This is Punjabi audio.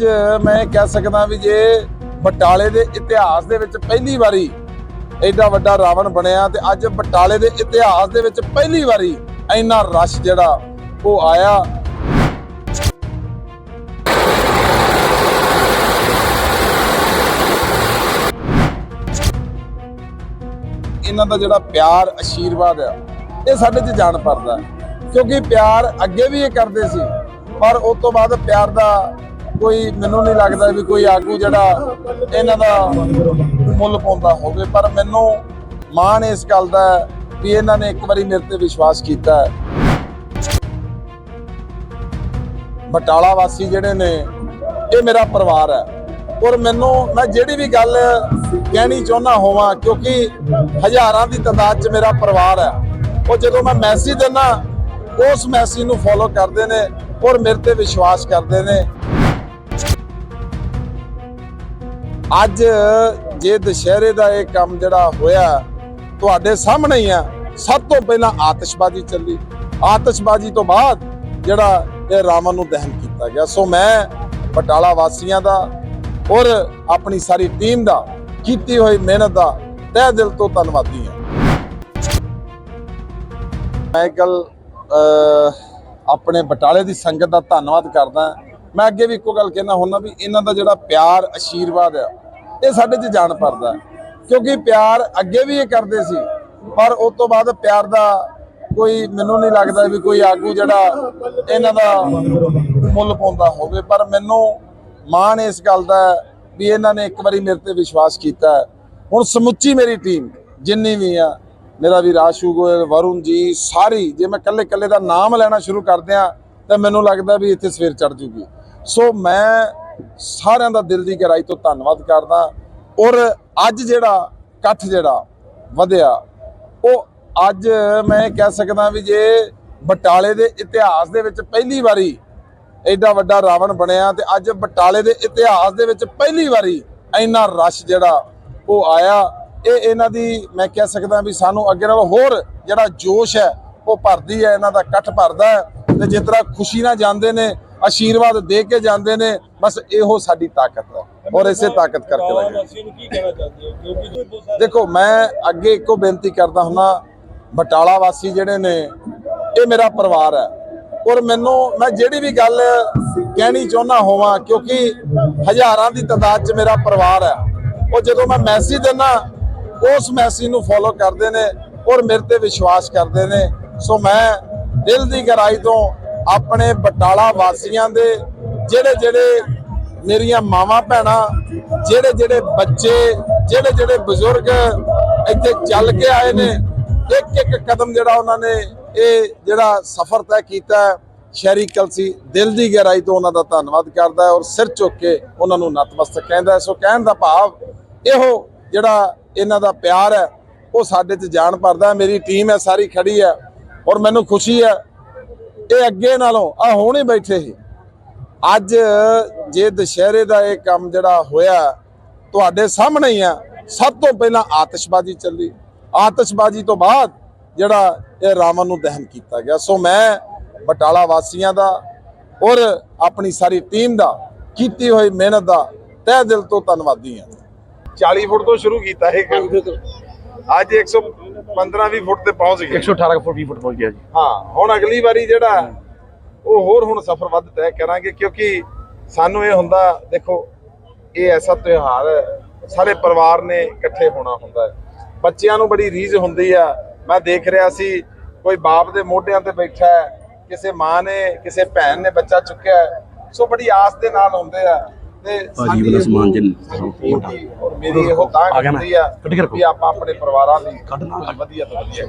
ਅੱਜ ਮੈਂ ਕਹਿ ਸਕਦਾ ਵੀ ਜੇ ਬਟਾਲੇ ਦੇ ਇਤਿਹਾਸ ਦੇ ਵਿੱਚ ਪਹਿਲੀ ਵਾਰੀ ਐਡਾ ਵੱਡਾ ਰਾਵਣ ਬਣਿਆ ਤੇ ਅੱਜ ਬਟਾਲੇ ਦੇ ਇਤਿਹਾਸ ਦੇ ਵਿੱਚ ਪਹਿਲੀ ਵਾਰੀ ਇੰਨਾ ਰਸ਼ ਜਿਹੜਾ ਉਹ ਆਇਆ। ਇਹਨਾਂ ਦਾ ਜਿਹੜਾ ਪਿਆਰ ਆਸ਼ੀਰਵਾਦ ਆ, ਇਹ ਸਾਡੇ 'ਚ ਜਾਣ ਪਰਦਾ ਕਿਉਂਕਿ ਪਿਆਰ ਅੱਗੇ ਵੀ ਇਹ ਕਰਦੇ ਸੀ, ਪਰ ਉਸ ਤੋਂ ਬਾਅਦ ਪਿਆਰ ਦਾ ਕੋਈ ਮੈਨੂੰ ਨਹੀਂ ਲੱਗਦਾ ਵੀ ਕੋਈ ਆਗੂ ਜਿਹੜਾ ਇਹਨਾਂ ਦਾ ਮੁੱਲ ਪਾਉਂਦਾ ਹੋਵੇ, ਪਰ ਮੈਨੂੰ ਮਾਣ ਇਸ ਗੱਲ ਦਾ ਵੀ ਇਹਨਾਂ ਨੇ ਇੱਕ ਵਾਰੀ ਮੇਰੇ ਤੇ ਵਿਸ਼ਵਾਸ ਕੀਤਾ ਬਟਾਲਾ ਵਾਸੀ ਜਿਹੜੇ ਨੇ, ਇਹ ਮੇਰਾ ਪਰਿਵਾਰ ਹੈ। ਔਰ ਮੈਨੂੰ, ਮੈਂ ਜਿਹੜੀ ਵੀ ਗੱਲ ਕਹਿਣੀ ਚਾਹੁੰਦਾ ਹੋਵਾਂ, ਕਿਉਂਕਿ ਹਜ਼ਾਰਾਂ ਦੀ ਤਾਦਾਦ 'ਚ ਮੇਰਾ ਪਰਿਵਾਰ ਹੈ। ਉਹ ਜਦੋਂ ਮੈਂ ਮੈਸੇਜ ਦਿੰਦਾ, ਉਸ ਮੈਸੇਜ ਨੂੰ ਫੋਲੋ ਕਰਦੇ ਨੇ ਔਰ ਮੇਰੇ ਤੇ ਵਿਸ਼ਵਾਸ ਕਰਦੇ ਨੇ। ਅੱਜ ਜੇ ਦੁਸ਼ਹਿਰੇ ਦਾ ਇਹ ਕੰਮ ਜਿਹੜਾ ਹੋਇਆ, ਤੁਹਾਡੇ ਸਾਹਮਣੇ ਹੀ ਆ। ਸਭ ਤੋਂ ਪਹਿਲਾਂ ਆਤਿਸ਼ਬਾਜ਼ੀ ਚੱਲੀ। ਆਤਿਸ਼ਬਾਜ਼ੀ ਤੋਂ ਬਾਅਦ ਜਿਹੜਾ ਇਹ ਰਾਵਣ ਨੂੰ ਦਹਨ ਕੀਤਾ ਗਿਆ। ਸੋ ਮੈਂ ਬਟਾਲਾ ਵਾਸੀਆਂ ਦਾ ਔਰ ਆਪਣੀ ਸਾਰੀ ਟੀਮ ਦਾ ਕੀਤੀ ਹੋਈ ਮਿਹਨਤ ਦਾ ਤਹਿ ਦਿਲ ਤੋਂ ਧੰਨਵਾਦੀ ਹਾਂ। ਮੈਂ ਇੱਕ ਆਪਣੇ ਬਟਾਲੇ ਦੀ ਸੰਗਤ ਦਾ ਧੰਨਵਾਦ ਕਰਦਾ। ਮੈਂ ਅੱਗੇ ਵੀ ਇੱਕੋ ਗੱਲ ਕਹਿਣਾ ਹੁੰਦਾ ਵੀ ਇਹਨਾਂ ਦਾ ਜਿਹੜਾ ਪਿਆਰ ਆਸ਼ੀਰਵਾਦ ਆ ਇਹ ਸਾਡੇ 'ਚ ਜਾਣ ਪਰਦਾ ਕਿਉਂਕਿ ਪਿਆਰ ਅੱਗੇ ਵੀ ਇਹ ਕਰਦੇ ਸੀ, ਪਰ ਉਸ ਤੋਂ ਬਾਅਦ ਪਿਆਰ ਦਾ ਕੋਈ ਮੈਨੂੰ ਨਹੀਂ ਲੱਗਦਾ ਵੀ ਕੋਈ ਆਗੂ ਜਿਹੜਾ ਇਹਨਾਂ ਦਾ ਮੁੱਲ ਪਾਉਂਦਾ ਹੋਵੇ। ਪਰ ਮੈਨੂੰ ਮਾਣ ਇਸ ਗੱਲ ਦਾ ਵੀ ਇਹਨਾਂ ਨੇ ਇੱਕ ਵਾਰੀ ਮੇਰੇ ਤੇ ਵਿਸ਼ਵਾਸ ਕੀਤਾ ਹੁਣ ਸਮੁੱਚੀ ਮੇਰੀ ਟੀਮ ਜਿੰਨੀ ਵੀ ਆ, ਮੇਰਾ ਵੀ ਰਾਸ਼ੂ ਗੋਇਲ, ਵਰੁਣ ਜੀ, ਸਾਰੀ, ਜੇ ਮੈਂ ਕੱਲੇ ਕੱਲੇ ਦਾ ਨਾਮ ਲੈਣਾ ਸ਼ੁਰੂ ਕਰ ਦਿਆਂ ਤਾਂ ਮੈਨੂੰ ਲੱਗਦਾ ਵੀ ਇੱਥੇ ਸਵੇਰ ਚੜ ਜੂਗੀ। ਸੋ ਮੈਂ ਸਾਰਿਆਂ ਦਾ ਦਿਲ ਦੀ ਗਹਿਰਾਈ ਤੋਂ ਧੰਨਵਾਦ ਕਰਦਾ। ਔਰ ਅੱਜ ਜਿਹੜਾ ਇਕੱਠ ਜਿਹੜਾ ਵਧਿਆ, ਉਹ ਅੱਜ ਮੈਂ ਕਹਿ ਸਕਦਾ ਵੀ ਜੇ ਬਟਾਲੇ ਦੇ ਇਤਿਹਾਸ ਦੇ ਵਿੱਚ ਪਹਿਲੀ ਵਾਰੀ ਐਡਾ ਵੱਡਾ ਰਾਵਣ ਬਣਿਆ ਤੇ ਅੱਜ ਬਟਾਲੇ ਦੇ ਇਤਿਹਾਸ ਦੇ ਵਿੱਚ ਪਹਿਲੀ ਵਾਰੀ ਇੰਨਾ ਰਸ਼ ਜਿਹੜਾ ਉਹ ਆਇਆ, ਇਹ ਇਹਨਾਂ ਦੀ ਮੈਂ ਕਹਿ ਸਕਦਾ ਵੀ ਸਾਨੂੰ ਅੱਗੇ ਨਾਲੋਂ ਹੋਰ ਜਿਹੜਾ ਜੋਸ਼ ਹੈ, ਉਹ ਭਰਦੀ ਹੈ, ਇਹਨਾਂ ਦਾ ਇਕੱਠ ਭਰਦਾ ਹੈ ਤੇ ਜਿਸ ਤਰ੍ਹਾਂ ਖੁਸ਼ੀ ਨਾਲ ਜਾਂਦੇ ਨੇ, ਆਸ਼ੀਰਵਾਦ ਦੇ ਕੇ ਜਾਂਦੇ ਨੇ, ਬਸ ਇਹੋ ਸਾਡੀ ਤਾਕਤ ਹੈ। ਔਰ ਇਸੇ ਤਾਕਤ ਕਰਕੇ ਲੱਗੇ। ਦੇਖੋ ਮੈਂ ਅੱਗੇ ਇੱਕੋ ਬੇਨਤੀ ਕਰਦਾ ਹੁੰਦਾ ਬਟਾਲਾ ਵਾਸੀ ਜਿਹੜੇ ਨੇ ਇਹ ਮੇਰਾ ਪਰਿਵਾਰ ਹੈ। ਔਰ ਮੈਨੂੰ ਮੈਂ ਜਿਹੜੀ ਵੀ ਗੱਲ ਕਹਿਣੀ ਚਾਹੁੰਦਾ ਹੋਵਾਂ ਕਿਉਂਕਿ ਹਜ਼ਾਰਾਂ ਦੀ ਤਾਦਾਦ 'ਚ ਮੇਰਾ ਪਰਿਵਾਰ ਹੈ। ਉਹ ਜਦੋਂ ਮੈਂ ਮੈਸੇਜ ਦਿੰਦਾ ਉਸ ਮੈਸੇਜ ਨੂੰ ਫੋਲੋ ਕਰਦੇ ਨੇ ਔਰ ਮੇਰੇ ਤੇ ਵਿਸ਼ਵਾਸ ਕਰਦੇ ਨੇ। ਸੋ ਮੈਂ ਦਿਲ ਦੀ ਗਹਿਰਾਈ ਤੋਂ ਆਪਣੇ ਬਟਾਲਾ ਵਾਸੀਆਂ ਦੇ ਜਿਹੜੇ ਜਿਹੜੇ ਮੇਰੀਆਂ ਮਾਵਾਂ ਭੈਣਾਂ, ਜਿਹੜੇ ਜਿਹੜੇ ਬੱਚੇ, ਜਿਹੜੇ ਜਿਹੜੇ ਬਜ਼ੁਰਗ ਇੱਥੇ ਚੱਲ ਕੇ ਆਏ ਨੇ, ਇੱਕ ਇੱਕ ਕਦਮ ਜਿਹੜਾ ਉਹਨਾਂ ਨੇ ਇਹ ਜਿਹੜਾ ਸਫ਼ਰ ਤੈਅ ਕੀਤਾ ਸ਼ਹਿਰੀ ਕਲਸੀ ਦਿਲ ਦੀ ਗਹਿਰਾਈ ਤੋਂ ਉਹਨਾਂ ਦਾ ਧੰਨਵਾਦ ਕਰਦਾ ਹੈ ਔਰ ਸਿਰ ਝੁੱਕ ਕੇ ਉਹਨਾਂ ਨੂੰ ਨਤਮਸਤਕ ਕਹਿੰਦਾ ਸੋ ਕਹਿਣ ਦਾ ਭਾਵ ਇਹੋ ਜਿਹੜਾ ਇਹਨਾਂ ਦਾ ਪਿਆਰ ਹੈ, ਉਹ ਸਾਡੇ 'ਚ ਜਾਣ ਭਰਦਾ ਮੇਰੀ ਟੀਮ ਹੈ, ਸਾਰੀ ਖੜੀ ਹੈ ਔਰ ਮੈਨੂੰ ਖੁਸ਼ੀ ਹੈ, ਇਹ ਅੱਗੇ ਨਾਲੋਂ ਆ ਹੁਣ ਹੀ ਬੈਠੇ ਸੀ। ਅੱਜ ਜੇ ਦੁਸ਼ਹਿਰੇ ਦਾ ਇਹ ਕੰਮ ਜਿਹੜਾ ਹੋਇਆ ਤੁਹਾਡੇ ਸਾਹਮਣੇ ਹੀ ਆ। ਸਭ ਤੋਂ ਪਹਿਲਾਂ ਆਤਿਸ਼ਬਾਜ਼ੀ ਚੱਲੀ। ਆਤਿਸ਼ਬਾਜ਼ੀ ਤੋਂ ਬਾਅਦ ਜਿਹੜਾ ਇਹ ਰਾਵਣ ਨੂੰ ਦਹਨ ਕੀਤਾ ਗਿਆ। ਸੋ ਮੈਂ ਬਟਾਲਾ ਵਾਸੀਆਂ ਦਾ ਔਰ ਆਪਣੀ ਸਾਰੀ ਟੀਮ ਦਾ ਕੀਤੀ ਹੋਈ ਮਿਹਨਤ ਦਾ ਤਹਿ ਦਿਲ ਤੋਂ ਧੰਨਵਾਦੀ ਹਾਂ। 40 ਫੁੱਟ ਤੋਂ ਸ਼ੁਰੂ ਕੀਤਾ ਇਹ ਕੰਮ। ਅੱਜ 115 20 ਫੁੱਟ ਤੇ ਪਹੁੰਚ ਗਏ। 118 ਫੁੱਟ 20 ਫੁੱਟ ਪਹੁੰਚ ਗਿਆ ਜੀ। ਹਾਂ ਹੁਣ ਅਗਲੀ ਵਾਰੀ ਜਿਹੜਾ ਉਹ ਹੋਰ ਹੁਣ ਸਫ਼ਰ ਵੱਧ ਤੈਅ ਕਰਾਂਗੇ ਕਿਉਂਕਿ ਸਾਨੂੰ ਇਹ ਹੁੰਦਾ ਦੇਖੋ ਇਹ ਐਸਾ ਤਿਉਹਾਰ ਹੈ ਸਾਰੇ ਪਰਿਵਾਰ ਨੇ ਇਕੱਠੇ ਹੋਣਾ ਹੁੰਦਾ ਹੈ। ਬੱਚਿਆਂ ਨੂੰ ਬੜੀ ਰੀਝ ਹੁੰਦੀ ਆ। ਮੈਂ ਦੇਖ ਰਿਹਾ ਸੀ ਕੋਈ ਬਾਪ ਦੇ ਮੋਢਿਆਂ ਤੇ ਬੈਠਾ ਹੈ ਕਿਸੇ ਮਾਂ ਨੇ ਕਿਸੇ ਭੈਣ ਨੇ ਬੱਚਾ ਚੁੱਕਿਆ ਹੈ। ਸੋ ਬੜੀ ਆਸ ਦੇ ਨਾਲ ਹੁੰਦੇ ਆ। ਤੇ ਸਾਡੀ ਵਾਲਾ ਸਮਾਨ ਜਿੰਨ- ਔਰ ਮੇਰੀ ਇਹੋ ਤਾਂ। ਹੁੰਦੀ ਆ ਕੇ ਆਪਾਂ ਆਪਣੇ ਪਰਿਵਾਰਾਂ ਨਾਲ। ਵਧੀਆ ਤੋਂ ਵਧੀਆ